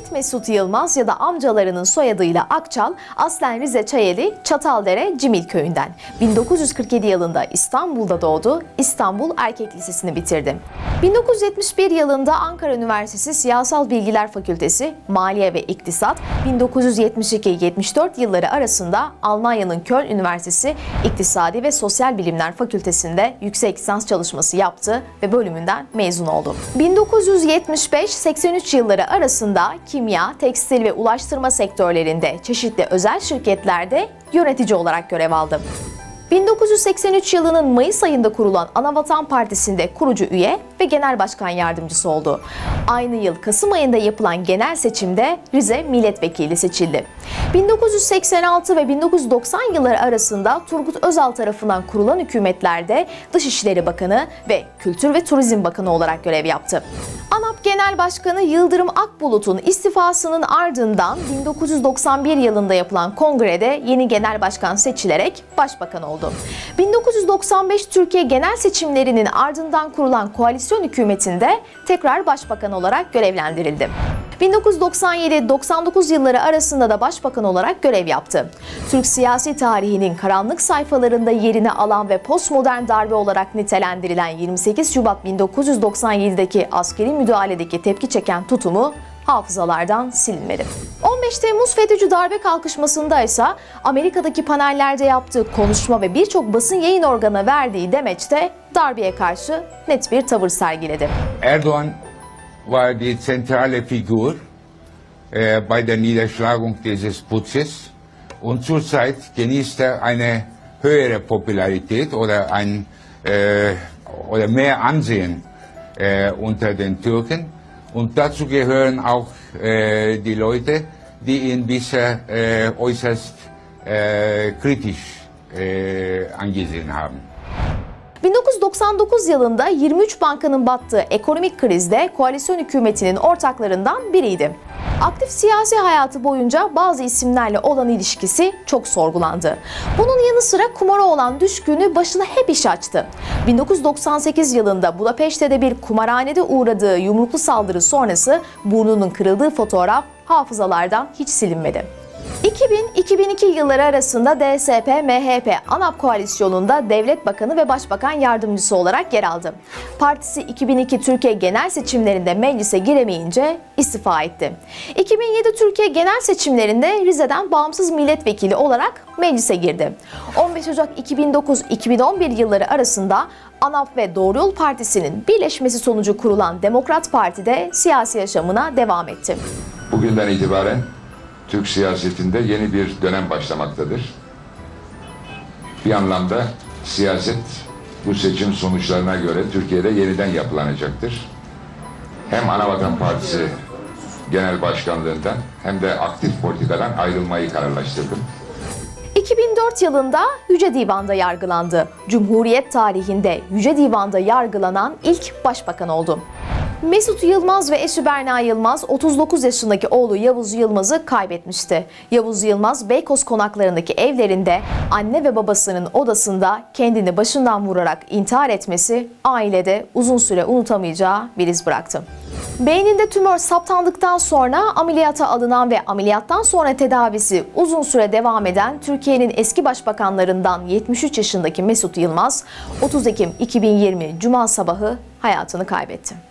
Ahmet Mesut Yılmaz ya da amcalarının soyadıyla Akçal, aslen Rize Çayeli, Çataldere, Cimil köyünden. 1947 yılında İstanbul'da doğdu, İstanbul Erkek Lisesi'ni bitirdi. 1971 yılında Ankara Üniversitesi Siyasal Bilgiler Fakültesi, Maliye ve İktisat, 1972-74 yılları arasında Almanya'nın Köln Üniversitesi İktisadi ve Sosyal Bilimler Fakültesi'nde yüksek lisans çalışması yaptı ve bölümünden mezun oldu. 1975-83 yılları arasında kimya, tekstil ve ulaştırma sektörlerinde çeşitli özel şirketlerde yönetici olarak görev aldı. 1983 yılının Mayıs ayında kurulan Anavatan Partisi'nde kurucu üye ve genel başkan yardımcısı oldu. Aynı yıl Kasım ayında yapılan genel seçimde Rize milletvekili seçildi. 1986 ve 1990 yılları arasında Turgut Özal tarafından kurulan hükümetlerde Dışişleri Bakanı ve Kültür ve Turizm Bakanı olarak görev yaptı. Genel Başkanı Yıldırım Akbulut'un istifasının ardından 1991 yılında yapılan kongrede yeni genel başkan seçilerek başbakan oldu. 1995 Türkiye genel seçimlerinin ardından kurulan koalisyon hükümetinde tekrar başbakan olarak görevlendirildi. 1997-99 yılları arasında da başbakan olarak görev yaptı. Türk siyasi tarihinin karanlık sayfalarında yerini alan ve postmodern darbe olarak nitelendirilen 28 Şubat 1997'deki askeri müdahaledeki tepki çeken tutumu hafızalardan silinmedi. 15 Temmuz FETÖ'cü darbe kalkışmasında ise Amerika'daki panellerde yaptığı konuşma ve birçok basın yayın organına verdiği demeçte darbeye karşı net bir tavır sergiledi. Erdogan war die zentrale Figur äh, bei der Niederschlagung dieses Putsches und zurzeit genießt er eine höhere Popularität oder ein äh, oder mehr Ansehen äh, unter den Türken und dazu gehören auch äh, die Leute, die ihn bisher äh, äußerst äh, kritisch angesehen haben. 1999 yılında 23 bankanın battığı ekonomik krizde koalisyon hükümetinin ortaklarından biriydi. Aktif siyasi hayatı boyunca bazı isimlerle olan ilişkisi çok sorgulandı. Bunun yanı sıra kumara olan düşkünü başına hep iş açtı. 1998 yılında Budapeşte'de bir kumarhanede uğradığı yumruklu saldırı sonrası burnunun kırıldığı fotoğraf hafızalardan hiç silinmedi. 2000-2002 yılları arasında DSP-MHP ANAP koalisyonunda devlet bakanı ve başbakan yardımcısı olarak yer aldı. Partisi 2002 Türkiye genel seçimlerinde meclise giremeyince istifa etti. 2007 Türkiye genel seçimlerinde Rize'den bağımsız milletvekili olarak meclise girdi. 15 Ocak 2009-2011 yılları arasında ANAP ve Doğru Yol Partisi'nin birleşmesi sonucu kurulan Demokrat Parti'de siyasi yaşamına devam etti. Bugünden itibaren Türk siyasetinde yeni bir dönem başlamaktadır. Bir anlamda siyaset bu seçim sonuçlarına göre Türkiye'de yeniden yapılanacaktır. Hem Anavatan Partisi Genel Başkanlığından hem de aktif politikadan ayrılmayı kararlaştırdım. 2004 yılında Yüce Divan'da yargılandı. Cumhuriyet tarihinde Yüce Divan'da yargılanan ilk başbakan oldu. Mesut Yılmaz ve eşi Berna Yılmaz 39 yaşındaki oğlu Yavuz Yılmaz'ı kaybetmişti. Yavuz Yılmaz Beykoz konaklarındaki evlerinde anne ve babasının odasında kendini başından vurarak intihar etmesi ailede uzun süre unutamayacağı bir iz bıraktı. Beyninde tümör saptandıktan sonra ameliyata alınan ve ameliyattan sonra tedavisi uzun süre devam eden Türkiye'nin eski başbakanlarından 73 yaşındaki Mesut Yılmaz 30 Ekim 2020 Cuma sabahı hayatını kaybetti.